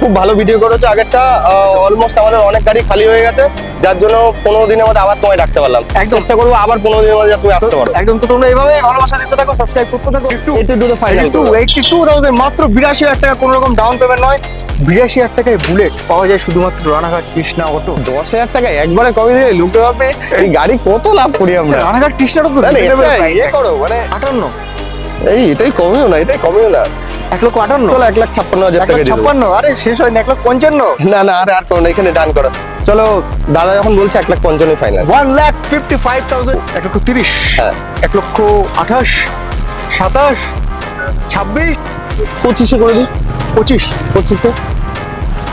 খুব ভালো ভিডিও করেছ। আগেরটা অলমোস্ট আমাদের অনেক গাড়ি খালি হয়ে গেছে। যার জন্য পনেরো দিনের মধ্যে আবার তোমায় ডাকতে পারলাম। একদম। চেষ্টা করব আবার পনেরো দিনের মধ্যে তুমি আসতে পারো। একদম তো তোমরা এইভাবে ভালোবাসা দিতে থাকো সাবস্ক্রাইব করতে থাকো। Eighty two final two eighty two thousand মাত্র বিরাশি হাজার টাকা কোনো রকম ডাউন পেমেন্ট নয়। বিরাশি হাজার টাকায় বুলেট পাওয়া যায় শুধুমাত্র রানাঘাট কৃষ্ণা অটো দশ হাজার টাকায় একবারে কমে দিলে লুকে ভাবে এই গাড়ি কত লাভ করি আমরা? রানাঘাট কৃষ্ণাটা তো ইয়ে করো মানে আটান্ন। এই এটাই কমেও না এটাই কমেও না। এক লক্ষ আটান্ন। চলো এক লাখ ছাপ্পান্ন হাজার টাকা। ছাপ্পান্ন আরে শেষ হয় না এক লাখ পঞ্চান্ন। না না আর আর করো এখানে ডান করো। চলো দাদা যখন বলছে এক লাখ পঞ্চান্ন final one lakh fifty five thousand এক লক্ষ তিরিশ হ্যাঁ। এক লক্ষ আঠাশ সাতাশ ছাব্বিশ পঁচিশে করে দিই। পঁচিশ। পঁচিশে?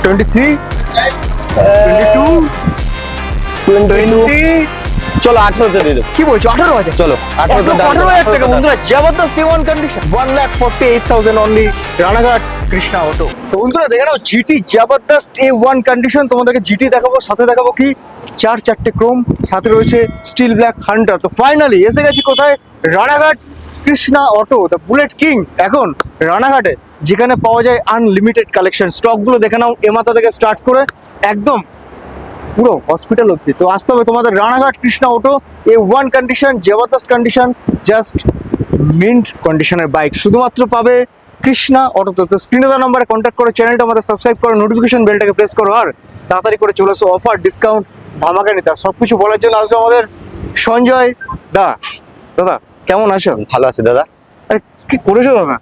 Twenty three twenty two twenty চলো আঠেরোতে দিয়ে দেবো। কি বলছো? আঠারো হাজার? চলো আঠারো হাজার টাকা 18,000 বন্ধুরা জবরদস্ত one condition one lakh forty eight thousand only Ranaghat Krishna Auto তো বন্ধুরা দেখে নাও জিটি জবরদস্ত এ ওয়ান কন্ডিশন তোমাদেরকে জিটি দেখাবো সাথে দেখাবো কি? চার চারটে ক্রোম সাথে রয়েছে স্টিল ব্ল্যাক হান্টার তো ফাইনালি এসে গেছি কোথায়? Ranaghat Krishna Auto the Bullet king এখন রানাঘাটে যেখানে পাওয়া যায় আনলিমিটেড কালেকশন স্টকগুলো দেখে নাও এমাতা থেকে স্টার্ট করে একদম পুরো হসপিটাল অব্দি তো আসতে হবে তোমাদের Ranaghat Krishna Auto A one condition জবরদস্ত কন্ডিশন জাস্ট মিন্ট কন্ডিশনের বাইক শুধুমাত্র পাবে কৃষ্ণা অটোতে। তো স্ক্রিনে দেওয়া নাম্বারে কন্ট্যাক্ট করে চ্যানেলটা আমাদের সাবস্ক্রাইব করো নোটিফিকেশন বেলটাকে প্রেস করো আর তাড়াতাড়ি করে চলে আসো অফার ডিসকাউন্ট ধামাকা নিতে। সব কিছু বলার জন্য আসবে আমাদের সঞ্জয় দা। দাদা কেমন আছো? ভালো আছে দাদা। আরে কি করেছ দাদা?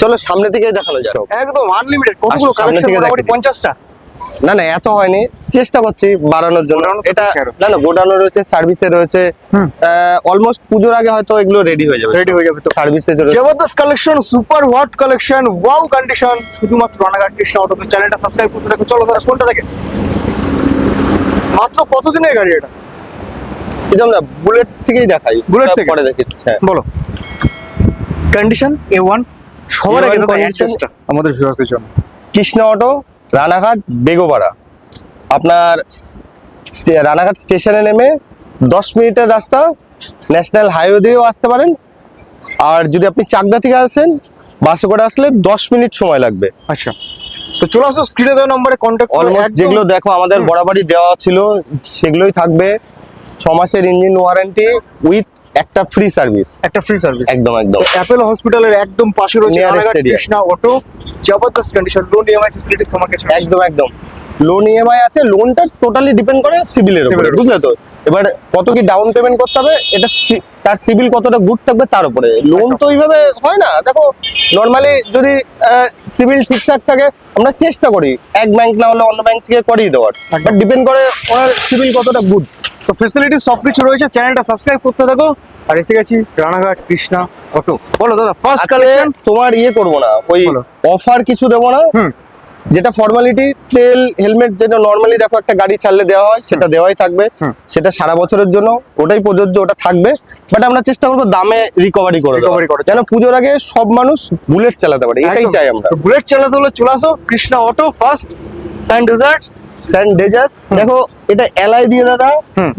চলো সামনে থেকে দেখানো যাক। একদম আনলিমিটেড কতগুলো কালেকশন মোটামুটি পঞ্চাশটা? না না এত হয়নি। চেষ্টা করছি বাড়ানোর জন্য। এটা না না গোডাউনও রয়েছে সার্ভিসে রয়েছে। অলমোস্ট পুজোর আগে হয়তো এগুলো রেডি হয়ে যাবে। রেডি হয়ে যাবে তো। সার্ভিসে জবরদস্ত collection super hot collection wow condition শুধুমাত্র রানাঘাট কৃষ্ণ অটো তো চ্যানেলটা সাবস্ক্রাইব করতে থাকো। চলো তারা ফোনটা দেখে। মাত্র কতদিনের গাড়ি এটা? কিন্তু আমরা বুলেট থেকেই দেখাই। বুলেট থেকে? পরে দেখি। হ্যাঁ। বলো। কন্ডিশন এ ওয়ান সবার আগে A1 দাদা আমাদের ভিউয়ার্সদের জন্য। কৃষ্ণ অটো রানাঘাট বেগোপাড়া। আপনার রানাঘাট স্টেশনে নেমে দশ মিনিটের রাস্তা ন্যাশনাল হাইওয়ে দিয়েও আসতে পারেন। আর যদি আপনি চাকদা থেকে আসেন বাসে করে আসলে দশ মিনিট সময় লাগবে। আচ্ছা। তো চলে আসো স্ক্রিনে দেওয়া নম্বরে কন্ট্যাক্ট অলমোস্ট যেগুলো দেখো আমাদের বরাবরই দেওয়া ছিল সেগুলোই থাকবে। ছ মাসের ইঞ্জিন ওয়ারেন্টি উইথ একটা ফ্রি সার্ভিস একটা ফ্রি সার্ভিস একদম একদম। অ্যাপেলো হসপিটালের একদম পাশে রয়েছে. কৃষ্ণা অটো জবরদস্ত কন্ডিশন লোন ইএমআই ফ্যাসিলিটিস তোমাকে ছাড়ছে। একদম একদম। লোন ইএমআই আছে লোনটা টোটালি ডিপেন্ড করে সিভিলের উপর। বুঝলে তো? এবার কত কি ডাউন পেমেন্ট করতে হবে এটা তার সিভিল কতটা গুড থাকবে তার উপরে। লোন তো ওইভাবে হয় না। দেখো নর্মালি যদি সিভিল ঠিকঠাক থাকে আমরা চেষ্টা করি। এক ব্যাংক না হলে অন্য ব্যাংক থেকে করিয়ে দেওয়ার। বাট ডিপেন্ড করে ওনার সিভিল কতটা গুড তো ফেসিলিটিস সবকিছু রয়েছে। চ্যানেলটা সাবস্ক্রাইব করতে থাকো। আর এসে গেছি রানাঘাট কৃষ্ণা অটো বলো দাদা ফার্স্ট কালেকশন তোমার ইয়ে করব না ওই অফার কিছু দেবো না? যেটা ফর্মালিটি তেল হেলমেট যেটা নর্মালি দেখো একটা গাড়ি ছাড়লে দেওয়া হয় সেটা দেওয়াই থাকবে। সেটা সারা বছরের জন্য ওটাই প্রযোজ্য ওটা থাকবে। বাট আমরা চেষ্টা করব দামে রিকভারি করে রিকভারি করে। করে যেন পুজোর আগে সব মানুষ বুলেট চালাতে পারে এটাই চাই আমরা। বুলেট চালাতে হলে চলে আসো Krishna Auto first sign desert দেখো এটা এলআই দিয়ে দাদা।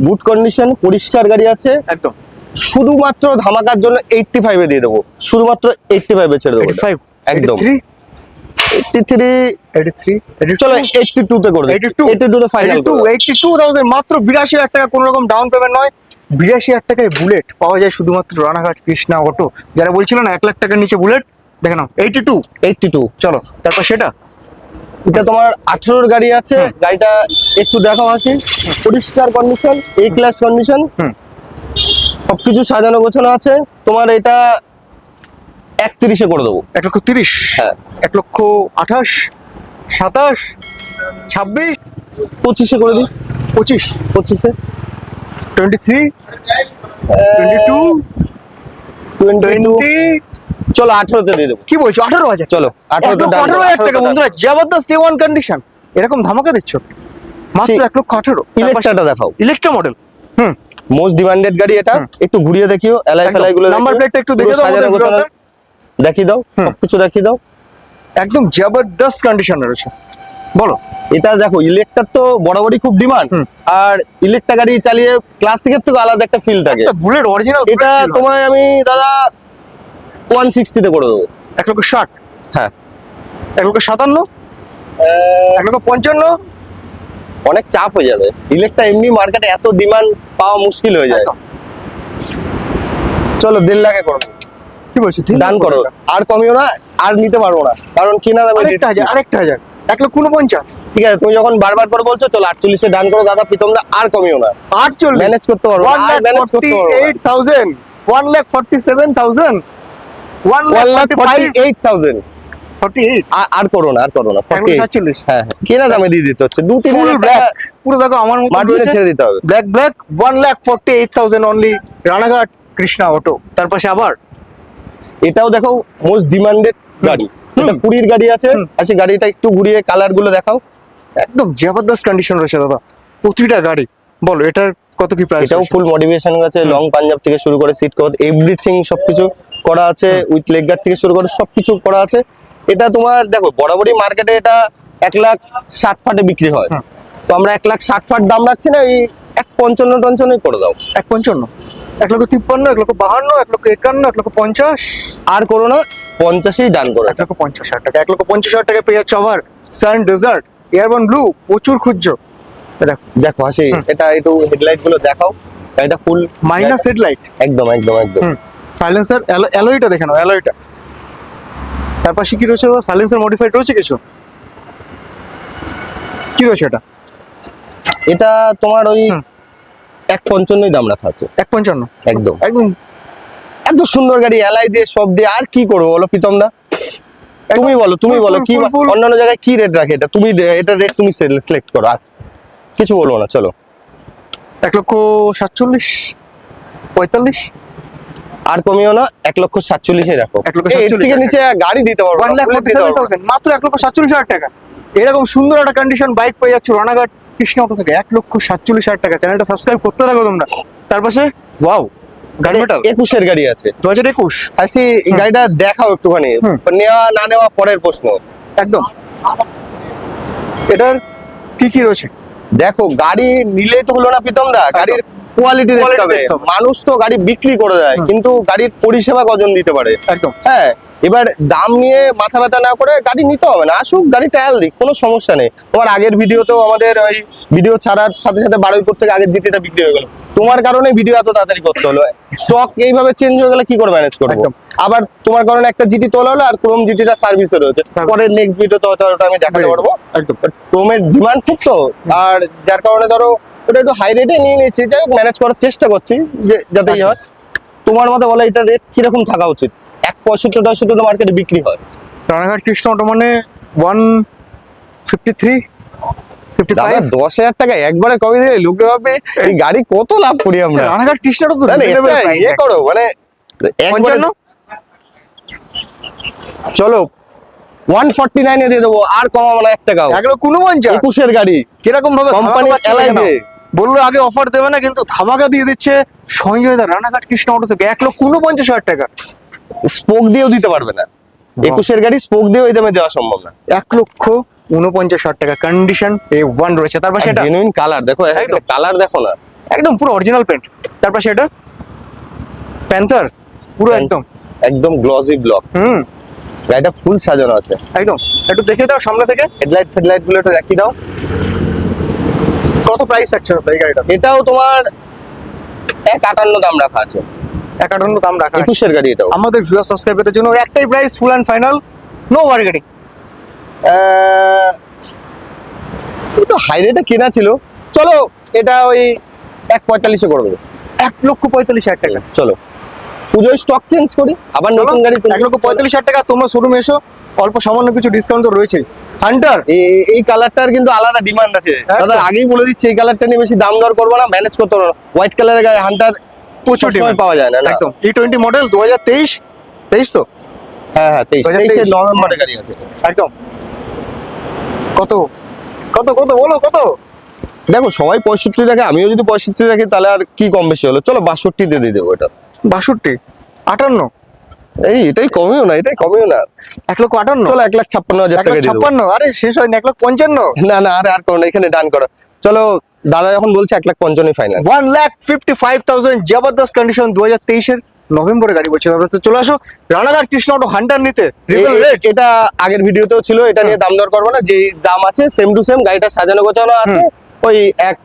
গুড কন্ডিশন পরিষ্কার গাড়ি আছে। একদম। শুধুমাত্র ধামাকার জন্য এইটটি ফাইভে দিয়ে দেবো। শুধুমাত্র এইটটি ফাইভে ছেড়ে দেবো 85 একদম। 83 এইটটি থ্রি 83 চলো এইটটি টু তে করে 82 এইটটি টু তে ফাইনাল 82 82000 মাত্র 82000 টাকা কোনো রকম ডাউন পেমেন্ট নয়। 82000 টাকায় বুলেট পাওয়া যায় শুধুমাত্র রানাঘাট কৃষ্ণা অটো যারা বলছিল না 1 লাখ টাকার নিচে বুলেট দেখে নাও 82 এইটটি টু চলো তারপর সেটা। এটা তোমার আঠেরোর গাড়ি আছে। গাড়িটা একটু দেখাও আসি পরিষ্কার কন্ডিশন এ ক্লাস কন্ডিশন হুম। সবকিছু সাজানো গোছানো আছে। তোমার এটা একত্রিশে করে দেবো। এক লক্ষ তিরিশ? হ্যাঁ। এক লক্ষ আঠাশ? সাতাশ? ছাব্বিশ? পঁচিশে করে দিই। পঁচিশ। পঁচিশে। Twenty three twenty two twenty চলো আঠেরোতে দিয়ে দেবো। কি বলছো? আঠারো হাজার? চলো আঠেরোতে আঠারো হাজার টাকা। বন্ধুরা জবরদস্ত এ ওয়ান কন্ডিশন এরকম ধামাকা দিচ্ছ? মাত্র এক লক্ষ আঠারো। ইলেকট্রাটা দেখাও। ইলেকট্রা মডেল হুম। মোস্ট ডিমান্ডেড গাড়ি এটা। একটু ঘুরিয়ে দেখিও এলাই ফেলাই গুলো Number plate টা একটু দেখে দাও দেখিয়ে দাও। সবকিছু দেখিয়ে দাও। একদম জবরদস্ত কন্ডিশন রয়েছে। বলো। এটা দেখো ইলেকট্রার তো বরাবরই খুব ডিমান্ড আর ইলেকট্রা গাড়ি চালিয়ে ক্লাসিকের থেকে আলাদা একটা ফিল থাকে। বুলেট অরিজিনাল এটা তোমায় আমি দাদা ওয়ান সিক্সটিতে করে দেবো। এক লক্ষ ষাট। হ্যাঁ। এক লক্ষ সাতান্ন? এক লক্ষ পঞ্চান্ন? অনেক চাপ হয়ে যাবে। ইলেকট্রা এমনি মার্কেটে এত ডিমান্ড পাওয়া মুশকিল হয়ে যায়। চলো দেড় লাখে করব কি বলছো দান করো। আর কমিও না আর নিতে পারব না। কারণ কিনা আরেকটা হাজার। আরেকটা হাজার। এক লক্ষ উনপঞ্চাশ। ঠিক আছে তুমি যখন বারবার করে বলছো চলো আটচল্লিশে ডান করো দাদা প্রীতম দা আর কমিও না। আটচল্লিশ? ম্যানেজ করতে পারব ওয়ান ম্যানেজ করতে পারব eight thousand one lakh forty seven thousand one one lakh forty eight thousand আর করো না আর করো না এক সাতচল্লিশ। হ্যাঁ হ্যাঁ কেনা দামে দিয়ে দিতে হচ্ছে। ফুল ব্ল্যাক পুরো দেখো আমার ছেড়ে দিতে হবে। Black black one lakh forty eight thousand only Ranaghat Krishna Auto তার পাশে আবার। এটাও দেখো মোস্ট ডিমান্ডেড গাড়ি। কুড়ির গাড়ি আছে আর সেই গাড়িটা একটু ঘুরিয়ে কালারগুলো দেখাও। একদম জবরদস্ত কন্ডিশন রয়েছে দাদা। প্রতিটা গাড়ি। বলো এটার কত কি প্রাইস এটাও ফুল মডিফিকেশন আছে লং পাঞ্জাব থেকে শুরু করে সিট কভার এভরিথিং সবকিছু করা আছে উইথ লেগ গার্ড থেকে শুরু করে সবকিছু করা আছে। এটা তোমার দেখো বরাবরই মার্কেটে এটা এক লাখ ষাট ফাটে বিক্রি হয়। তো আমরা এক লাখ ষাট ফাট দাম রাখছি না এই এক পঞ্চান্ন টঞ্চান্নই করে দাও। এক পঞ্চান্ন? এক লক্ষ তিপ্পান্ন এক লক্ষ বাহান্ন এক লক্ষ একান্ন এক লক্ষ পঞ্চাশ। আর করো না পঞ্চাশেই ডান করে এক লক্ষ পঞ্চাশ হাজার টাকা এক লক্ষ পঞ্চাশ হাজার টাকা পেয়ে যাচ্ছে আবার। সান ডেজার্ট এয়ারবন ব্লু প্রচুর খুঁজছো। দেখো। দেখো হাসি এটা একটু হেডলাইটগুলো দেখাও। এটা ফুল মাইনাস হেডলাইট। একদম একদম একদম। সাইলেন্সার অ্যালয়টা দেখে নাও অ্যালয়টা। তার পাশে কি রয়েছে সাইলেন্সার মডিফাইড রয়েছে কিছু? কি রয়েছে এটা? এটা তোমার ওই। এক পঞ্চান্নই দাম রাখা আছে। এক পঞ্চান্ন? একদম। একদম। এত সুন্দর গাড়ি এলাই দিয়ে সব দিয়ে আর কি করব বলো প্রীতম দা? তুমি বলো তুমি বলো কি। অন্যান্য জায়গায় কি রেট রাখে এটা? তুমি এটা রেট তুমি সিলেক্ট করো আর কিছু বলব না চলো। এক লক্ষ সাতচল্লিশ পঁয়তাল্লিশ। আর কমিও না এক লক্ষ সাতচল্লিশে রাখো। এক লক্ষ এই, এর 47 থেকে নিচে গাড়ি দিতে পারব মাত্র এক লক্ষ সাতচল্লিশ হাজার টাকা। এরকম সুন্দর একটা কন্ডিশন বাইক পেয়ে যাচ্ছ রানাঘাট। কৃষ্ণ অটো থেকে এক লক্ষ সাতচল্লিশ হাজার টাকা। চ্যানেলটা সাবস্ক্রাইব করতে থাকো তোমরা। তার পাশে ওয়াও গাড়ি মেটাল একুশের গাড়ি আছে। দু হাজার একুশ। এই গাড়িটা দেখাও একটুখানি। নেওয়া না নেওয়া পরের প্রশ্ন। একদম। এটার কি কি রয়েছে? দেখো গাড়ি নিলে তো হলো না প্রীতম দা। গাড়ির কোয়ালিটি দেখতে হবে। মানুষ তো গাড়ি বিক্রি করে দেয় কিন্তু গাড়ির পরিষেবা কজন দিতে পারে? একদম। হ্যাঁ এবার দাম নিয়ে মাথা ব্যথা না করে গাড়ি নিতে হবে না। আসুক গাড়ি ট্রায়াল দিক কোনো সমস্যা নেই। তোমার আগের ভিডিওতেও আমাদের ওই ভিডিও ছাড়ার সাথে সাথে বারুইপুর থেকে আগের জিটিটা বিক্রি হয়ে গেল। তোমার কারণে ভিডিও এত তাড়াতাড়ি করতে হলো। স্টক এইভাবে চেঞ্জ হয়ে গেলে কি করে ম্যানেজ করব? একদম। আবার তোমার কারণে একটা জিটি তোলা হলো আর ক্রোম জিটিটা সার্ভিসে রয়েছে। পরের নেক্সট ভিডিওতে হয়তো ওটা আমি দেখাতে পারব। একদম। ক্রোমের ডিমান্ড খুব তো। আর যার কারণে ধরো ওটা একটু হাই রেটে নিয়ে নিয়েছি। যাই হোক ম্যানেজ করার চেষ্টা করছি যে যাতে ইয়ে হয়। তোমার মতে বলো এটা রেট কীরকম থাকা উচিত? এক পঁয়ষট্টি তো মার্কেটে বিক্রি হয়। রানাঘাট কৃষ্ণ অটো মানে ওয়ান ফিফটি থ্রি দাদা দশ হাজার টাকা একবারে কমে দিলে লোকে ভাবে এই গাড়ি কত লাভ করি আমরা। রানাঘাট তো ইয়ে করো মানে পঞ্চান্ন? চলো ওয়ান ফর্টি নাইনে দিয়ে দেবো আর কমাবো না এক টাকাও। একুশের গাড়ি। কীরকম ভাবে। বলল আগে অফার দেবে না কিন্তু ধামাকা দিয়ে দিচ্ছে সঞ্জয় দা রানাঘাট কৃষ্ণ অটো থেকে। এক লক্ষ উনপঞ্চাশ হাজার টাকা। স্পোক দিয়েও দিতে পারবে না। একুশের গাড়ি স্পোক দিয়েও এই দামে দেওয়া সম্ভব না। এক লক্ষ উনপঞ্চাশ হাজার টাকা কন্ডিশন এ ওয়ান রয়েছে। তারপর সেটা জেনুইন কালার দেখো একদম। কালার দেখো না। একদম পুরো অরিজিনাল পেন্ট তারপর সেটা প্যান্থার পুরো একদম। একদম গ্লসি ব্লক হুম। গাড়িটা ফুল সাজানো আছে। একদম। একটু দেখে দাও সামনে থেকে। হেডলাইট ফেডলাইটগুলো একটু দেখিয়ে দাও। কত প্রাইস থাকছে এই গাড়িটা এটাও তোমার এক আটান্ন দাম রাখা আছে। এক আটান্ন দাম রাখা। একুশের গাড়ি এটাও। আমাদের ভিউয়ার সাবস্ক্রাইবারের জন্য একটাই price full and final no bargaining একটু হাই রেটে কেনা ছিল। চলো এটা ওই এক পঁয়তাল্লিশে করে দেবো। এক লক্ষ পঁয়তাল্লিশ হাজার টাকা। চলো। পুজোয় স্টক চেঞ্জ করি আবার নতুন গাড়ি এক লক্ষ পঁয়তাল্লিশ হাজার টাকা তোমরা শোরুমে এসো। অল্প সামান্য কিছু ডিসকাউন্ট তো রয়েছে। হান্টার এই- কালারটার কিন্তু আলাদা ডিমান্ড আছে। দাদা আগেই বলে দিচ্ছি এই কালারটা নিয়ে বেশি দাম দর করব না ম্যানেজ করতে পারব না। হোয়াইট কালারের গাড়ি হান্টার প্রচুর demand। পাওয়া যায় না। একদম। ই টোয়েন্টি মডেল দু হাজার তেইশ তেইশ তো? হ্যাঁ হ্যাঁ তেইশ। 2023 তেইশের নভেম্বরের গাড়ি আছে। একদম। কত? কত কত? বলো কত? দেখো সবাই পঁয়ষট্টি রাখে আমিও যদি পঁয়ষট্টি রাখি তাহলে আর কি কম বেশি হলো? চলো বাষট্টিতে দিয়ে দিয়ে দেবো এটা। বাষট্টি? আটান্ন? এই এটাই কমেও না এটাই কমেও না। এক লক্ষ আটান্ন? চলো এক লাখ ছাপ্পান্ন হাজার টাকা ছাপ্পান্ন? আরে শেষ হয়নি এক লাখ পঞ্চান্ন? না না আর আর করো না এখানে ডান করো। চলো দাদা যখন বলছে এক লাখ পঞ্চান্ন final one lakh fifty five thousand জবরদস্ত কন্ডিশন দু হাজার তেইশের নভেম্বরে গাড়ি বলছে। দাদা তো চলে আসো। রানাঘাট কৃষ্ণ অটো হান্টার নিতে। এটা আগের ভিডিওতেও ছিল এটা নিয়ে দাম দর করব না। যে দাম আছে সেম টু সেম গাড়িটা সাজানো গোছানো আছে। ওই এক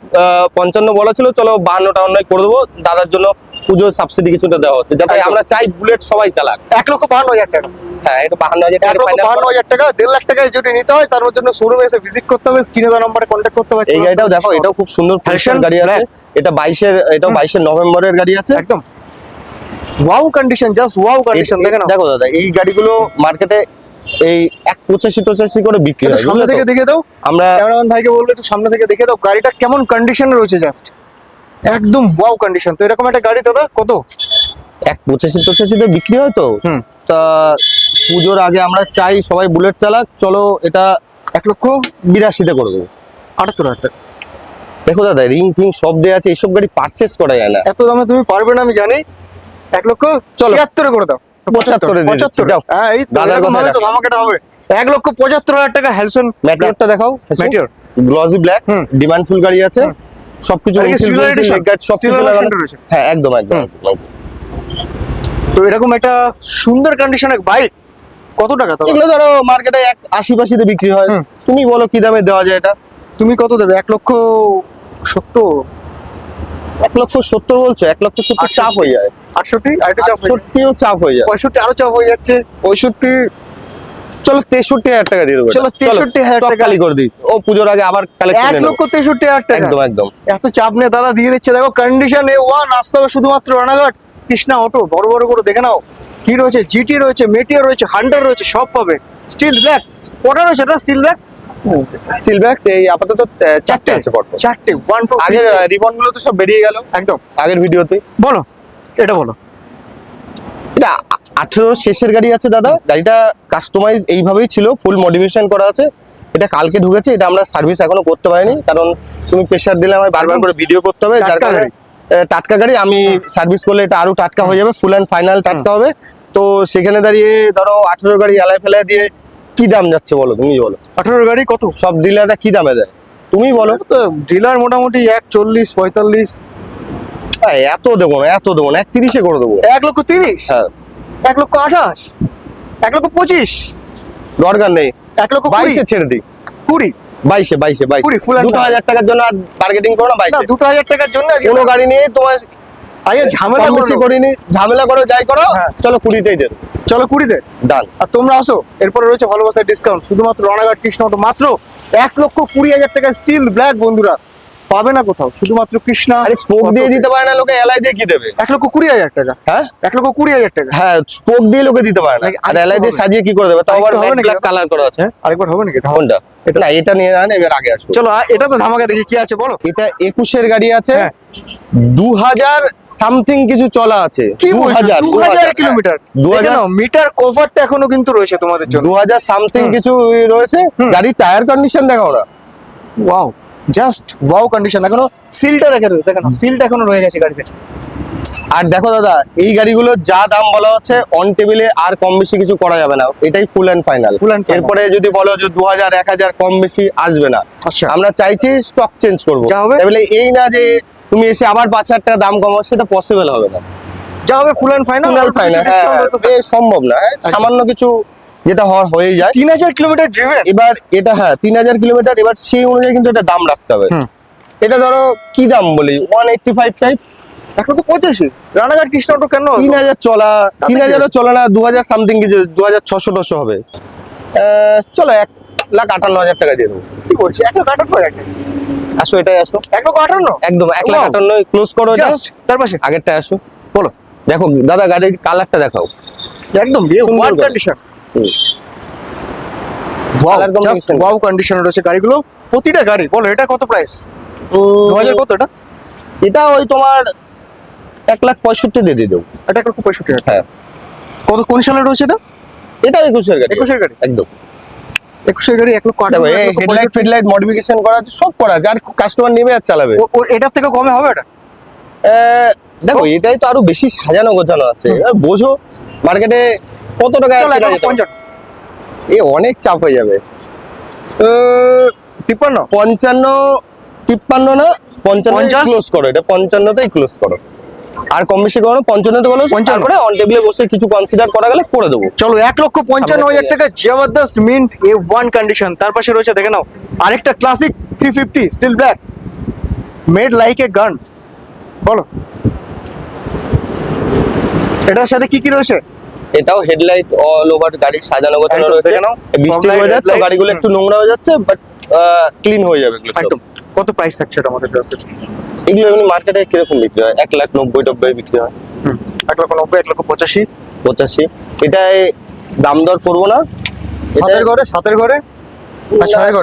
পঞ্চান্ন বলা ছিল চলো বাহান্ন টাউন্নায় করে দেবো। দাদার জন্য পুজোর সাবসিডি কিছুটা দেওয়া হচ্ছে। যাতে আমরা চাই বুলেট সবাই চালাক। এক লক্ষ বাহান্ন হাজার টাকা। হ্যাঁ এটা বাহান্ন হাজার টাকা বাহান্ন হাজার টাকা দেড় লাখ টাকায় যদি নিতে হয় তার জন্য শোরুমে এসে ভিজিট করতে হবে স্ক্রিনে দেওয়া নাম্বারে কন্ট্যাক্ট করতে হবে এই গাড়িটাও দেখো এটাও খুব সুন্দর Version গাড়ি আছে। এটা বাইশের এটাও বাইশের নভেম্বরের গাড়ি আছে। একদম। Wow condition just wow condition দেখেন দেখো দাদা এই গাড়িগুলো মার্কেটে এই এক পঁচাশি টচাশি করে বিক্রি হয় সামনে থেকে? দেখে দাও। আমরা ক্যামেরাম্যান ভাইকে বলব একটু সামনে থেকে দেখে দাও। গাড়িটা কেমন কন্ডিশনে রয়েছে জাস্ট একদম ওয়াও কন্ডিশন তো এরকম একটা গাড়ি দাদা কত? এক পঁচাশি টচাশিতে বিক্রি হয় তো। তা পুজোর আগে আমরা চাই সবাই বুলেট চালাক। চলো এটা এক লক্ষ বিরাশিতে করে দেবো। আটাত্তর হাজার টাকা। দেখো দাদা রিং ফিং সব দেওয়া আছে এইসব গাড়ি পারচেস করা যায় না। এত দামে তুমি পারবে না আমি জানি। এক লক্ষ চলো। ছিয়াত্তরে করে দাও। যাও। হ্যাঁ। গাড়ি আছে। সবকিছু। হ্যাঁ একদম একদম। একদম। তো এরকম একটা সুন্দর কন্ডিশনের বাইক কত টাকা এগুলো ধরো মার্কেটে এক আশি পাশিতে বিক্রি হয়। তুমি বলো কি দামে দেওয়া যায় এটা? তুমি কত দেবে? এক লক্ষ সত্তর? এক লক্ষ সত্তর বলছো? এক লক্ষ সত্তর চাপ হয়ে যায়। আটষট্টি? আর চাপ হয়ে চাপ হয়ে যায়। পঁয়ষট্টি আরও চাপ হয়ে যাচ্ছে। পঁয়ষট্টি চলো তেষট্টি হাজার টাকা দিয়ে দেবো চলো, 63,000 টাকা। খালি করে দিই। ও পুজোর আগে আবার এক লক্ষ তেষট্টি হাজার টাকা। একদম একদম। এত চাপ নিয়ে দাদা দিয়ে দিচ্ছে। দেখো কন্ডিশন এ ওয়ান আসতে হবে শুধুমাত্র রানাঘাট। কৃষ্ণা অটো বড় বড় করে দেখে নাও। কি রয়েছে? জিটি রয়েছে মেটিয়ার রয়েছে হান্টার রয়েছে সব পাবে। স্টিল ব্ল্যাক কটা রয়েছে এটা স্টিল ব্ল্যাক স্টিল ব্যাগ এই আপাতত চারটে আছে পরপর। চারটে ওয়ান টু আগের রিবনগুলো তো সব বেরিয়ে গেল। একদম। আগের ভিডিওতে। বলো এটা বলো। এটা আঠেরো শেষের গাড়ি আছে দাদা। গাড়িটা কাস্টমাইজ এইভাবেই ছিল ফুল মডিফিকেশন করা আছে। এটা কালকে ঢুকেছে এটা আমরা সার্ভিস এখনও করতে পারিনি কারণ তুমি প্রেশার দিলে আমায় বারবার করে ভিডিও করতে হবে যার কারণে টাটকা গাড়ি আমি সার্ভিস করলে এটা আরও টাটকা হয়ে যাবে ফুল অ্যান্ড ফাইনাল টাটকা হবে। তো সেখানে দাঁড়িয়ে ধরো আঠেরো গাড়ি এলাই ফেলাই দিয়ে কি দাম যাচ্ছে বলো তুমি বলো। আঠারোর গাড়ি কত? সব ডিলাররা কি দামে দেয়? তুমি বলো। তো ডিলার মোটামুটি এক চল্লিশ পঁয়তাল্লিশ। এত দেবো না এত দেবো না এক তিরিশে করে দেবো। এক লক্ষ তিরিশ? হ্যাঁ। এক লক্ষ আঠাশ? এক লক্ষ পঁচিশ? দরকার নেই। এক লক্ষ বাইশে ছেড়ে দিই। কুড়ি? বাইশে বাইশে বাইশে। কুড়ি, full and দুটো হাজার টাকার জন্য আর মার্কেটিং করো না না বাইশে দুটো হাজার টাকার জন্য কোনো গাড়ি নিয়ে তোমার আগে ঝামেলা বেশি করিনি ঝামেলা করো যাই করো। হ্যাঁ। চলো কুড়িতেই দেন চলো কুড়িতে। ডান আর তোমরা আসো এরপরে রয়েছে ভালোবাসার ডিসকাউন্ট শুধুমাত্র রানাঘাট কৃষ্ণ মাত্র এক লক্ষ কুড়ি হাজার টাকা স্টিল ব্ল্যাক বন্ধুরা। পাবে না কোথাও। শুধুমাত্র কৃষ্ণা আরে স্পোক দিয়ে দিতে পারে না লোকে এলাই দিয়ে কি দেবে? এক লক্ষ কুড়ি হাজার টাকা। হ্যাঁ? এক লক্ষ কুড়ি হাজার টাকা। হ্যাঁ স্পোক দিয়ে লোকে দিতে পারে না। আর এলাই দিয়ে সাজিয়ে কি করে দেবে? তাও আবার হবে নাকি? ব্ল্যাক কালার করা আছে হ্যাঁ? আরেকবার হবে নাকি? কোনটা? এটা- না এটা নিয়ে আন এবার আগে আসব চলো এটা তো ধামাকা দেখি কি আছে বলো? এটা একুশের গাড়ি আছে। হ্যাঁ। দু হাজার সামথিং কিছু চলা আছে। কি দু হাজার দু হাজার কিলোমিটার। দু হাজার মিটার কভারটা এখনও কিন্তু রয়েছে তোমাদের জন্য। দু হাজার সামথিং কিছু রয়েছে। গাড়ির টায়ার কন্ডিশন দেখাও না। ওয়াও জাস্ট ওয়াও কন্ডিশন এখনও সিলটা রেখে রয়েছে দেখো সিলটা এখনও রয়ে গেছে গাড়িতে। আর দেখো দাদা এই গাড়িগুলো যা দাম বলা হচ্ছে অন টেবিলে আর কম বেশি কিছু করা যাবে না। এটাই ফুল অ্যান্ড ফাইনাল এরপরে যদি বলো যে দু হাজার এক হাজার কম বেশি আসবে না। আচ্ছা। আমরা চাইছি স্টক চেঞ্জ করব। হবে? এই না যে তুমি এসে আবার পাঁচ হাজার টাকা দাম কমাও সেটা পসিবল হবে না। যা হবে ফুল অ্যান্ড ফাইনাল ফাইনাল সম্ভব না। হ্যাঁ, সামান্য কিছু যেটা হওয়ার হয়ে যায়। তিন হাজার কিলোমিটার ড্রিভেন এবার এটা হ্যাঁ তিন হাজার কিলোমিটার এবার সেই অনুযায়ী কিন্তু এটা দাম রাখতে হবে। এটা ধরো কি দাম বলি? ওয়ান এইটটি ফাইভ টাইপ এখন তো পঁচাশি রানাঘাট কৃষ্ণ অটো কেন? তিন হাজার চলা তিন হাজারও চলে না দু হাজার সামথিং কিছু দু হাজার ছশো টশো হবে। চলো এক লাখ আটান্ন হাজার টাকা দিয়ে দেবো। কি বলছি এক লক্ষ আটান্ন হাজার টাকা। আসো এটাই আসো। এক লক্ষ আটান্ন? একদম এক লাখ আটান্ন ক্লোজ করো জাস্ট তার পাশে। আগেরটা আসো। বলো। দেখো দাদা গাড়ির কালারটা দেখাও। একদম ওয়ান কন্ডিশন ওয়াও কন্ডিশনে রয়েছে গাড়িগুলো। প্রতিটা গাড়ি বলো এটা কত প্রাইস দু হাজার কত এটা? এটা ওই তোমার এক লাখ পঁয়ষট্টি দিয়ে দিয়ে দেবো। এটা এক পঁয়ষট্টি হ্যাঁ। কত কোন সালে রয়েছে এটা? এটা একুশের গাড়ি। একুশের গাড়ি? একদম। একুশের গাড়ি এক লক্ষ হেডলাইট ফেডলাইট মডিফিকেশন করা সব করা যার কাস্টমার নেবে আর চালাবে। এটার থেকে কমে হবে এটা? দেখো এটাই তো আরও বেশি সাজানো গোছানো আছে। বোঝো মার্কেটে কত টাকা এ অনেক চাপ হয়ে যাবে। তিপ্পান্ন? পঞ্চান্ন তিপ্পান্ন না পঞ্চান্ন ক্লোজ করো। এটা পঞ্চান্নতেই ক্লোজ করো। আর কম বেশি করো পঞ্চান্নতে বলো 55 তারপরে অন টেবিলে বসে কিছু কনসিডার করা গেলে করে দেবো। চলো এক লক্ষ পঞ্চান্ন হাজার টাকা জবরদস্ত মিন্ট এ ওয়ান কন্ডিশন তার পাশে রয়েছে দেখে নাও আরেকটা classic three fifty steel black made like a gun বলো। এটার সাথে কি কি রয়েছে? এটাও হেডলাইট অল ওভার গাড়ি সাজানো গোছানো একদম, রয়েছে। বৃষ্টি হয়ে যাচ্ছে গাড়িগুলো একটু নোংরা হয়ে যাচ্ছে বাট ক্লিন হয়ে যাবে একদম কত প্রাইস থাকছে এটা আমাদের কাছে এগুলো এমনি মার্কেটে কীরকম বিক্রি হয়? এক লাখ নব্বই টব্বই বিক্রি হয়। এক লক্ষ নব্বই এক লক্ষ পঁচাশি। পঁচাশি। এটাই দাম দর করব না। সাতের ঘরে সাতের ঘরে?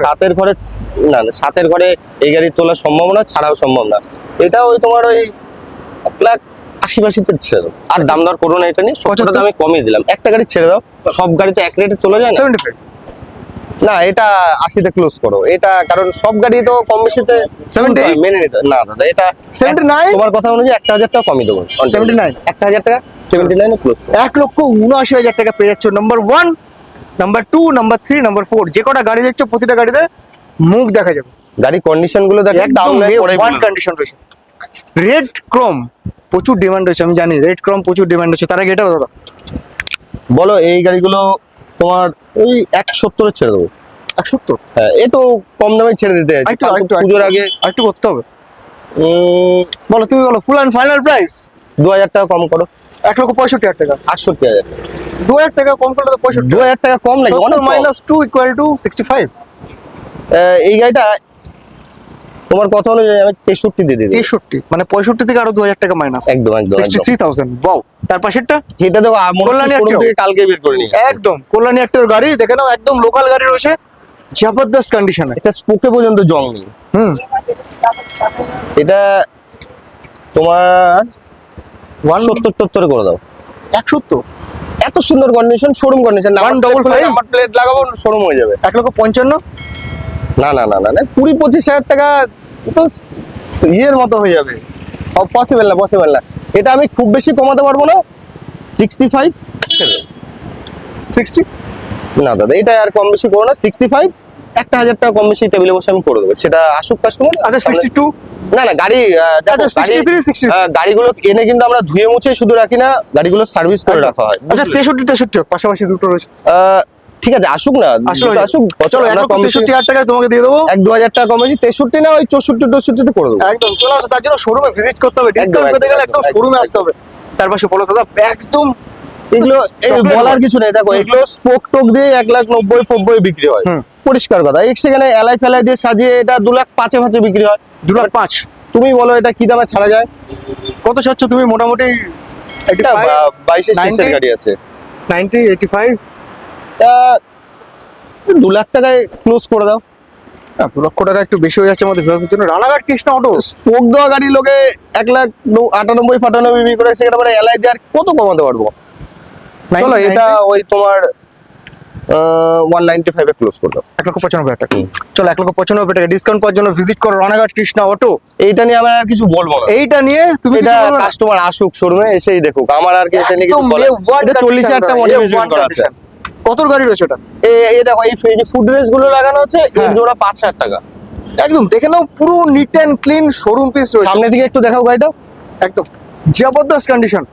সাতের ঘরে না না সাতের ঘরে এই গাড়ি তোলা সম্ভব না ছাড়াও সম্ভব না। এটা ওই তোমার ওই এক লাখ আশি পাশিতে ছেড়ে দাও। আর দাম দর করো না এটা নিয়ে। সবটা আমি কমিয়ে দিলাম। একটা গাড়ি ছেড়ে দাও। সব গাড়ি তো এক রেটে তোলা যায় না। না এটা আশিতে ক্লোজ করো। এটা কারণ সব গাড়ি তো কম বেশিতে 78? মেনে নিতে না দাদা এটা 79? তোমার কথা অনুযায়ী একটা হাজার টাকা কমিয়ে দেবো। 79? একটা হাজার টাকা সেভেন্টি নাইনে ক্লোজ এক লক্ষ উনআশি হাজার টাকা পেয়ে যাচ্ছ। Number one number two number three number four যে কটা গাড়ি যাচ্ছে প্রতিটা গাড়িতে মুখ দেখা যাবে। গাড়ি কন্ডিশনগুলো দেখে একদম দাম ওয়ান কন্ডিশন রয়েছে। রেড ক্রোম প্রচুর ডিমান্ড রয়েছে আমি জানি রেড ক্রোম প্রচুর ডিমান্ড রয়েছে। তার আগে এটাও দাদা। বলো এই গাড়িগুলো তোমার ওই এক সত্তরে ছেড়ে দেবো। এক সত্তর হ্যাঁ এ তো কম দামে ছেড়ে দিতে চাইছি। আরেকটু পুজোর আগে একটু করতে হবে। বলো তুমি বলো ফুল অ্যান্ড ফাইনাল প্রাইস দু হাজার টাকা কম করো। এক লক্ষ পঁয়ষট্টি হাজার টাকা। আটষট্টি হাজার দু হাজার টাকা কম করলে তো পঁয়ষট্টি দু হাজার। টাকা কম লাগে অনেক minus two equal to sixty five এই গাড়িটা তোমার কথা অনুযায়ী আমি তেষট্টি দিয়ে দিই তেষট্টি। মানে পঁয়ষট্টি থেকে আরও দু হাজার টাকা মাইনাস একদম, একদম, সিক্সটি থ্রি থাউজেন্ড বাউ তার পাশেরটা? এটা দেখো কল্যাণী কালকে বের করে একদম কল্যাণী একটা গাড়ি। দেখে নাও একদম লোকাল গাড়ি রয়েছে। জবরদস্ত কন্ডিশনে এটা স্পোকে পর্যন্ত জং নেই। হুম। এটা তোমার ওয়ান সত্তর টত্তরে করে দাও। এক সত্তর? এত সুন্দর condition showroom condition double five? Number plate লাগাবো শোরুম হয়ে যাবে। এক লক্ষ পঞ্চান্ন? না না না না না কুড়ি পঁচিশ হাজার টাকা তো ইয়ের মতো হয়ে যাবে। সব পসিবল না পসিবল না। এটা আমি খুব বেশি কমাতে পারব না। সিক্সটি ফাইভ সিক্সটি না দাদা এটা আর কম বেশি করো না। সিক্সটি ফাইভ একটা হাজার টাকা কম বেশি টেবিলে বসে আমি করে দেবো। সেটা আসুক কাস্টমার আচ্ছা সিক্সটি টু না না গাড়ি আচ্ছা, গাড়ি- 63, 63 আহ, গাড়িগুলো এনে কিন্তু আমরা ধুয়ে মুছে শুধু রাখি না গাড়িগুলো সার্ভিস করে রাখা হয়। আচ্ছা তেষট্টি তেষট্টি পাশাপাশি দুটো রয়েছে। ঠিক আছে আসুক না আসুক চলো তেষট্টি হাজার টাকায় তোমাকে দিয়ে দেবো। এক দু হাজার টাকা কম বেশি তেষট্টি না ওই চৌষট্টি টষট্টিতে করে দেবো। একদম চলে আসো তার জন্য শোরুমে ভিজিট করতে হবে ডিসকাউন্ট পেতে গেলে একদম, শোরুমে আসতে হবে। তার পাশে বলো দাদা একদম এগুলো বলার কিছু নেই দেখো এগুলো স্পোক টোক দিয়ে এক লাখ নব্বই ফব্বই বিক্রি হয়। পরিষ্কার কথা সেখানে এলাই ফেলাই দিয়ে সাজিয়ে এটা দু লাখ পাঁচে পাঁচে বিক্রি হয়। দু লাখ পাঁচ। তুমি বলো এটা কি দামে ছাড়া যায়? কত চাচ্ছ তুমি? মোটামুটি বাইশে গাড়ি আছে। নাইনটি এইটি ফাইভ তা দু লাখ টাকায় ক্লোজ করে দাও। দু লক্ষ টাকা একটু বেশি হয়ে যাচ্ছে আমাদের ভিউয়ার্সের জন্য। রানাঘাট কৃষ্ণ অটো স্পোক দেওয়া গাড়ি লোকে এক লাখ আটানব্বই ফাটানব্বই বিক্রি করে সেখানে মানে দিয়ে আর কত কমাতে পারব? চলো এটা ওই তোমার ওয়ান নাইনটি ফাইভে ক্লোজ করে দাও। এক লক্ষ পঁচানব্বই হাজার টাকা। চলো এক লক্ষ পঁচানব্বই টাকা। ডিসকাউন্ট পাওয়ার জন্য ভিজিট করো রানাঘাট কৃষ্ণা অটো এইটা নিয়ে আমার আর কিছু বলব এইটা নিয়ে তুমি এটা না? কাস্টমার আসুক শোরুমে এসেই দেখুক। আমার আর কি এটা নিয়ে কিছু একদম বলার- A1 এটা চল্লিশ হাজার টাকা condition, মডিফিকেশন A1 করা আছে condition। কত গাড়ি রয়েছে ওটা? এই- দেখো এই যে ফুড রেসগুলো লাগানো হচ্ছে এর হ্যাঁ। জোড়া পাঁচ হাজার টাকা। একদম দেখে নাও পুরো neat and clean showroom piece রয়েছে। সামনে দিকে একটু দেখাও গাড়িটা। একদম জবরদস্ত কন্ডিশন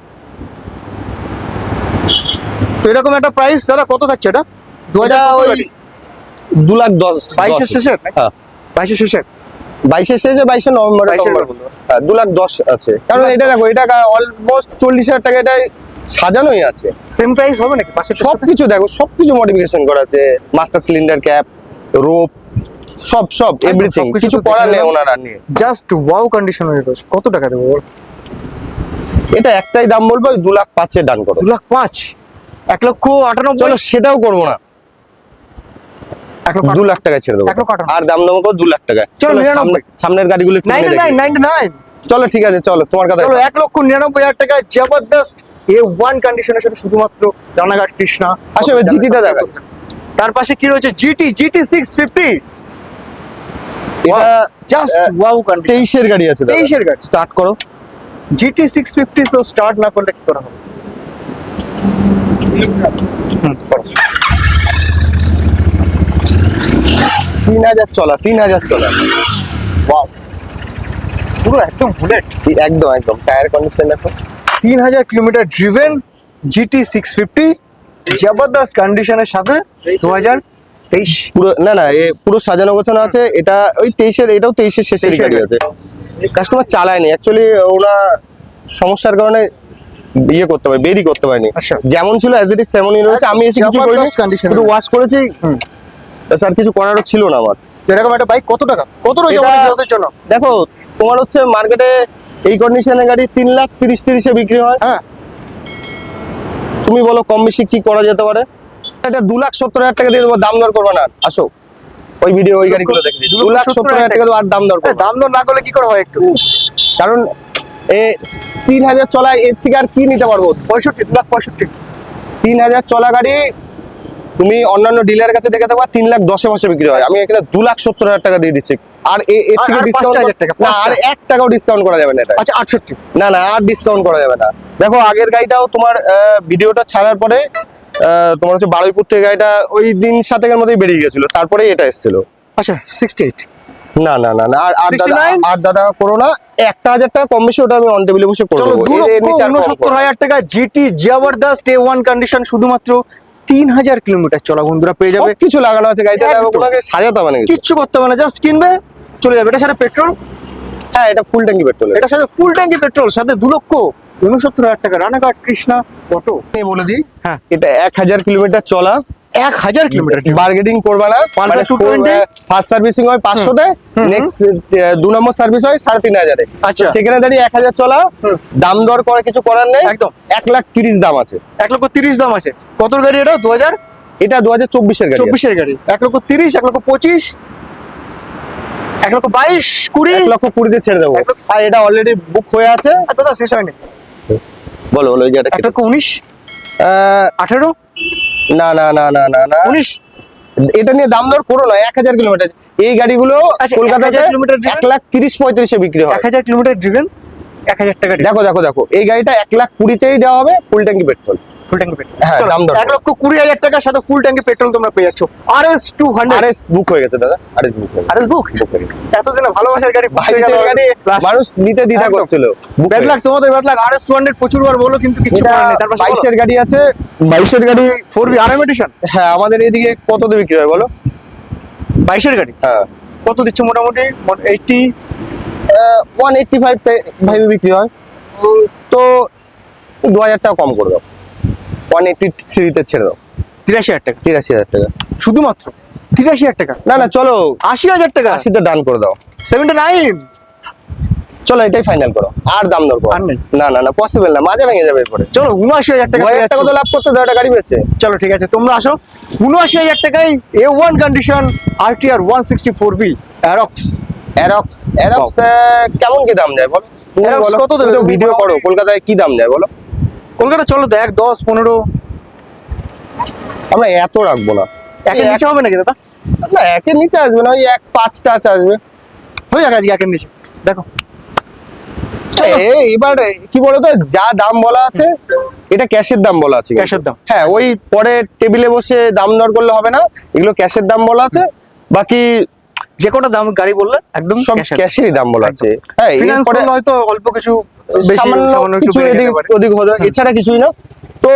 তো এরকম একটা প্রাইস দাদা কত থাকছে এটা? দু হাজার ওই দু লাখ দশ বাইশের। শেষের হ্যাঁ। বাইশের শেষের? বাইশের শেষে বাইশে নভেম্বর। 22 এর হ্যাঁ দু লাখ দশ আছে। কারণ এটা দেখো এটা অলমোস্ট চল্লিশ হাজার টাকা এটা সাজানোই আছে। সেম প্রাইস হবে নাকি? পাশের সবকিছু দেখো সব কিছু মডিফিকেশন করা আছে মাস্টার সিলিন্ডার ক্যাপ রোপ সব সব এভরিথিং কিছু করার নেই। ওনার নিয়ে। জাস্ট ওয়াও কন্ডিশন রয়েছে। কত টাকা দেবো এটা একটাই দাম বলব দু লাখ পাঁচে ডান করো। দু লাখ পাঁচ? এক লক্ষ আটানব্বই? চলো সেটাও করব না। এক দু লাখ টাকায় ছেড়ে দেবো। আর দাম দেবো দু লাখ টাকায়। চলো, সামনের গাড়িগুলো চলো ঠিক আছে চলো তোমার কথা চলো এক লক্ষ নিরানব্বই হাজার টাকা জবরদস্ত এ ওয়ান কন্ডিশনের সাথে শুধুমাত্র রানাঘাট কৃষ্ণা আসো, এবার GT টা তার পাশে কি রয়েছে? জিটি জিটি সিক্স ফিফটি এটা জাস্ট ওয়াও কন্ডিশন তেইশের গাড়ি আছে তেইশের গাড়ি। স্টার্ট করো। জিটি সিক্স ফিফটি তো স্টার্ট না করলে কি করা হবে? তিন হাজার চলা তিন হাজার চলা। Wow. পুরো একদম বুলেট একদম একদম। টায়ার কন্ডিশন দেখো। তিন হাজার kilometre driven GT six fifty জবরদস্ত কন্ডিশনের সাথে দু হাজার তেইশ। পুরো না না এ পুরো সাজানো গোছানো আছে। এটা ওই তেইশের এটাও তেইশের শেষের 23 এর গাড়ি। আছে। কাস্টমার চালায়নি। অ্যাকচুয়ালি ওনা সমস্যার কারণে ইয়ে করতে পারে বেরি করতে পারেনি। আচ্ছা। যেমন ছিল অ্যাজ ইট ইজ তেমনই রয়েছে। আমি এসে কিছু করিনি শুধু ওয়াশ করেছি। স্যার কিছু করারও ছিল না আমার। এরকম একটা বাইক কত টাকা? কত রয়েছে এটা- জন্য? দেখো তোমার হচ্ছে মার্কেটে এই কন্ডিশনের গাড়ি তিন লাখ তিরিশ তিরিশে বিক্রি হয়। হ্যাঁ। তুমি বলো কম বেশি কি করা যেতে পারে? এটা দু লাখ সত্তর হাজার টাকা দিয়ে দেবো দাম দর করবে না। আসো। ওই ভিডিও ওই গাড়িগুলো দেখে দিই। দু লাখ সত্তর হাজার টাকা দেবো আর দাম দর দাম দর না করলে কি করে হয় একটু? কারণ এ তিন হাজার চলা এর থেকে আর কি নিতে পারব? পঁয়ষট্টি দু লাখ পঁয়ষট্টি। তিন হাজার চলা গাড়ি তুমি অন্যান্য ডিলারের কাছে দেখে দেবো তিন লাখ দশে বসে বিক্রি হয়। আমি এখানে দু লাখ সত্তর হাজার টাকা দিয়ে দিচ্ছি। আর এর থেকে ডিসকাউন্ট 5,000 টাকা, না আর এক টাকাও ডিসকাউন্ট করা যাবে না এটা। আচ্ছা আটষট্টি। না না আর ডিসকাউন্ট করা যাবে না। দেখো আগের গাড়িটাও তোমার ভিডিওটা ছাড়ার পরে তোমার হচ্ছে বারুইপুর থেকে গাড়িটা ওই দিন সাতেকের মধ্যেই বেরিয়ে গেছিল। তারপরে এটা এসেছিল। আচ্ছা সিক্সটি এইট না না না না আর আর দাদা আর দাদা করো না একটা হাজার টাকা কম বেশি ওটা আমি অন টেবিলে বসে করে দেবো। উনসত্তর করব। হাজার টাকা জিটি জবরদস্ত এ ওয়ান কন্ডিশন শুধুমাত্র তিন হাজার কিলোমিটার। চলা বন্ধুরা পেয়ে যাবে। কিছু লাগানো আছে গাড়িতে। ওনাকে সাজাতে হবে না কিছু। কিচ্ছু করতে হবে না জাস্ট কিনবে চলে যাবে। এটা সাথে পেট্রোল। হ্যাঁ এটা ফুল ট্যাঙ্কি পেট্রোল এটার সাথে ফুল ট্যাঙ্কি পেট্রোল সাথে দু লক্ষ উনসত্তর হাজার টাকা। রানাঘাট কৃষ্ণা অটো। বলে দিই হ্যাঁ। এটা এক হাজার কিলোমিটার চলা। এক হাজার কিলোমিটার বার্গেটিং করবে না। মানে Pulsar 220? ফার্স্ট সার্ভিসিং হয় পাঁচশোতে হুম, নেক্সট দু নম্বর সার্ভিস হয় সাড়ে তিন হাজারে। আচ্ছা। সেখানে দাঁড়িয়ে এক হাজার চলা। দাম দর করে কিছু করার নেই। একদম। এক লাখ তিরিশ দাম আছে। এক লক্ষ তিরিশ দাম আছে। কত গাড়ি এটা? দু হাজার? এটা দু হাজার চব্বিশের গাড়ি চব্বিশের গাড়ি। এক লক্ষ তিরিশ এক লক্ষ পঁচিশ। এক লক্ষ বাইশ কুড়ি। এক লক্ষ কুড়িতে ছেড়ে দেবো। আর এটা অলরেডি বুক হয়ে আছে। আর দাদা শেষ হয়নি। বলো বলো ওই যে এক লক্ষ উনিশ আঠেরো? না না না না না না। উনিশ? এটা নিয়ে দাম দর করো না এক হাজার কিলোমিটার। এই গাড়িগুলো আচ্ছা, কলকাতাতে 1000 কিলোমিটার এক লাখ তিরিশ পঁয়ত্রিশে বিক্রি হয়। এক হাজার কিলোমিটার ড্রিভেন এক হাজার টাকা দেখো দেখো দেখো এই গাড়িটা এক লাখ কুড়িতেই দেওয়া হবে ফুল ট্যাঙ্কি পেট্রোল। ফুল ট্যাঙ্কি পেট্রোল। হ্যাঁ, দাম দর এক লক্ষ কুড়ি হাজার টাকার সাথে ফুল ট্যাঙ্কি পেট্রোল তোমরা পেয়ে যাচ্ছ। R S two hundred book হয়ে গেছে দাদা। বুক আর এস বুক এতদিনে ভালোবাসার গাড়ি গাড়ি মানুষ নিতে দ্বিধা করছিল। ব্যাড তোমাদের bad luck R S two hundred প্রচুর বার বলো কিন্তু কিছু এটা তার পাশে বাইশের গাড়ি আছে। বাইশের গাড়ি ফোর বি এডিশন হ্যাঁ আমাদের এদিকে কততে বিক্রি হয় বলো? বাইশের গাড়ি? হ্যাঁ। কত দিচ্ছ মোটামুটি? এইটটি ওয়ান এইটটি ফাইভ বিক্রি হয়। তো দু হাজার টাকা কম করে দাও। ওয়ান এইটটি থ্রিতে ছেড়ে দাও। তিরাশি হাজার টাকা। তিরাশি হাজার টাকা। শুধুমাত্র? তিরাশি হাজার টাকা? না না চলো। আশি হাজার টাকা? আশিতে ডান করে দাও। সেভেন্টি নাইন চলো এটাই ফাইনাল করো। আর দাম দর করো না না না পসিবল না। মাঝে ভেঙে যাবে এরপরে। চলো উনআশি হাজার টাকা হাজার টাকা তো লাভ করতে দু হাজার গাড়ি পেয়েছে চলো ঠিক আছে তোমরা আসো। উনআশি হাজার টাকায় A one condition R T R one sixty four V Aerox Aerox Aerox কেমন কি দাম যায় বলো? কত দেবে? ভিডিও করো কলকাতায় কি দাম যায় বলো? কলকাতা চলো তো এক দশ পনেরো। আমরা এত রাখব না। একের নিচে হবে নাকি দাদা? না একের নিচে আসবে না ওই এক পাঁচ টাচ আসবে। হয়ে যাবে আজকে একের নিচে। দেখো। এবার কি বলতো যা দাম বলা আছে এটা ক্যাশের দাম বলা আছে ক্যাশের দাম। হ্যাঁ ওই পরে টেবিলে বসে দাম দর করলে হবে না এগুলো ক্যাশের দাম বলা আছে। বাকি যে কটা দাম গাড়ি বললে একদম সব ক্যাশেরই দাম বলা আছে। হ্যাঁ হয়তো অল্প কিছু সামান্য কিছু এদিক ওদিক হতো এছাড়া কিছুই না। তো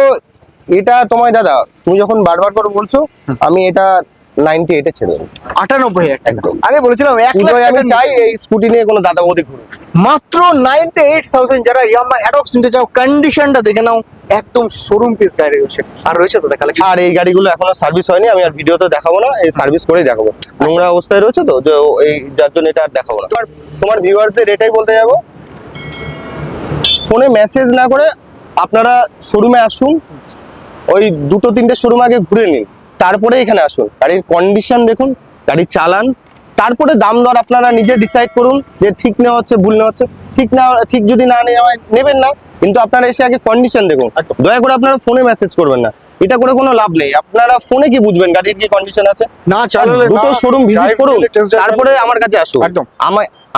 এটা তোমায় দাদা তুমি যখন বারবার করে বলছো আমি এটা নাইনটি এইটে ছেড়ে দেবো। আটানব্বই একদম। আগে বলেছিলাম এক লাখ আমি চাই এই স্কুটি নিয়ে কোনো দাদা ওদিক ঘুরুক। মাত্র নাইনটি এইট থাউজেন্ড যারা ইয়ামা অ্যাডক্স নিতে চাও কন্ডিশনটা দেখে নাও। একদম শোরুম পিস গাড়ি রয়েছে। আর রয়েছে তো কালেকশন আর এই গাড়িগুলো এখনও সার্ভিস হয়নি আমি আর ভিডিওতে দেখাবো না। এই সার্ভিস করেই দেখাবো। নোংরা অবস্থায় রয়েছে তো এই যার জন্য এটা আর দেখাবো না। তোমার তোমার ভিউয়ারদের এটাই বলতে যাব ফোনে মেসেজ না করে আপনারা শোরুমে আসুন ওই দুটো তিনটে শোরুম আগে ঘুরে নিন তারপরে এখানে আসুন। গাড়ির কন্ডিশন দেখুন গাড়ি চালান তারপরে দাম দর আপনারা নিজে ডিসাইড করুন যে ঠিক নেওয়া হচ্ছে ভুল নেওয়া হচ্ছে। ঠিক না ঠিক যদি না নেওয়া হয় নেবেন না কিন্তু আপনারা এসে আগে কন্ডিশন দেখুন। দয়া করে আপনারা ফোনে মেসেজ করবেন না। এটা করে কোনো লাভ নেই। আপনারা ফোনে কি বুঝবেন গাড়ির কি কন্ডিশন আছে। না চালালে দুটো শোরুম ভিজিট করুন তারপরে আমার কাছে আসুন। একদম।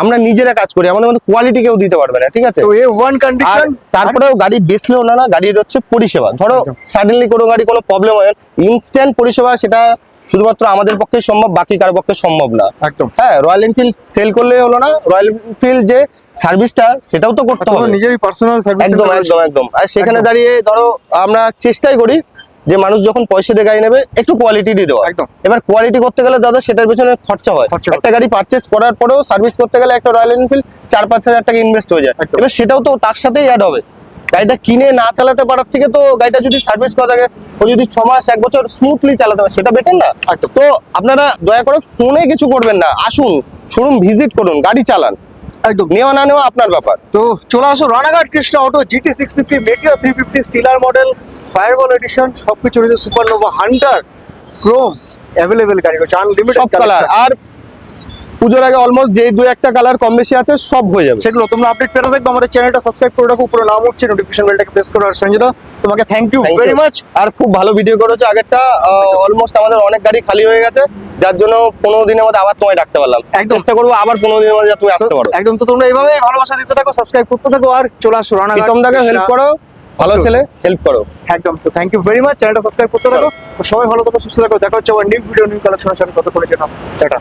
আমরা নিজেরা কাজ করি আমাদের মধ্যে কোয়ালিটি কেউ দিতে পারবে না ঠিক আছে? তো এ ওয়ান কন্ডিশন তারপরেও গাড়ি বেচলেও না না গাড়ির হচ্ছে পরিষেবা। ধরো সাডেনলি কোনো গাড়ি কোনো প্রবলেম হয় ইনস্ট্যান্ট পরিষেবা সেটা শুধুমাত্র আমাদের পক্ষে সম্ভব বাকি কারও পক্ষে সম্ভব না। একদম। হ্যাঁ রয়্যাল এনফিল্ড সেল করলে হলো না রয়্যাল এনফিল্ড যে সার্ভিসটা সেটাও তো করতে হবে। নিজেরই পার্সোনাল সার্ভিস একদম একদম একদম। আর সেখানে দাঁড়িয়ে ধরো আমরা চেষ্টাই করি যে মানুষ যখন পয়সা দিয়ে গাড়ি নেবে একটু কোয়ালিটি দিয়ে দেওয়া একদম। এবার কোয়ালিটি করতে গেলে দাদা সেটার পেছনে খরচা হয়। একটা গাড়ি পারচেস করার পরেও সার্ভিস করতে গেলে একটা রয়্যাল এনফিল্ড চার পাঁচ হাজার টাকা ইনভেস্ট হয়ে যায়। এবার সেটাও তো তার সাথেই অ্যাড হবে। গাড়িটা কিনে না চালাতে পারার থেকে তো গাড়িটা যদি সার্ভিস করা থাকে ও যদি ছ মাস এক বছর স্মুথলি চালাতে পারে সেটা বেটার না? তো আপনারা দয়া করে ফোনে কিছু করবেন না। আসুন শোরুম ভিজিট করুন গাড়ি চালান। একদম। নেওয়া না নেওয়া আপনার ব্যাপার। তো চলে আসো Ranaghat Krishna Auto GT six fifty Meteor three fifty Stellar model Fireball edition সবকিছু রয়েছে সুপারনোভা হান্টার ক্রোম অ্যাভেলেবেল গাড়ি রয়েছে আনলিমিটেড সব কালার আর পুজোর আগে অলমোস্ট যে দু একটা কালার কম বেশি আছে সব হয়ে যাবে। সেগুলো তোমরা আপডেট পেতে থাকবে আমাদের চ্যানেলটা সাবস্ক্রাইব করে রাখো উপরে নাম উঠছে নোটিফিকেশন বেলটাকে প্রেস করো। আর সঞ্জিতা তোমাকে থ্যাংক ইউ ভেরি মাচ আর খুব ভালো ভিডিও করেছ আগেরটা অলমোস্ট আমাদের অনেক গাড়ি খালি হয়ে গেছে। যার জন্য পনেরো দিনের মধ্যে আবার তোমায় ডাকতে পারলাম। একদম। চেষ্টা করব আবার পনেরো দিনের মধ্যে তুমি আসতে পারো। একদম তো তোমরা এইভাবে ভালোবাসা দিতে থাকো সাবস্ক্রাইব করতে থাকো আর চলে আসো রানা প্রীতমদাকে হেল্প করো ভালো ছেলে হেল্প করো। একদম তো থ্যাংক ইউ ভেরি মাচ চ্যানেলটা সাবস্ক্রাইব করতে থাকো। তো সবাই ভালো থাকো সুস্থ থাকো। দেখা হচ্ছে আবার নিউ ভিডিও নিউ কালেকশনের সাথে। ততক্ষণের জন্য টাটা।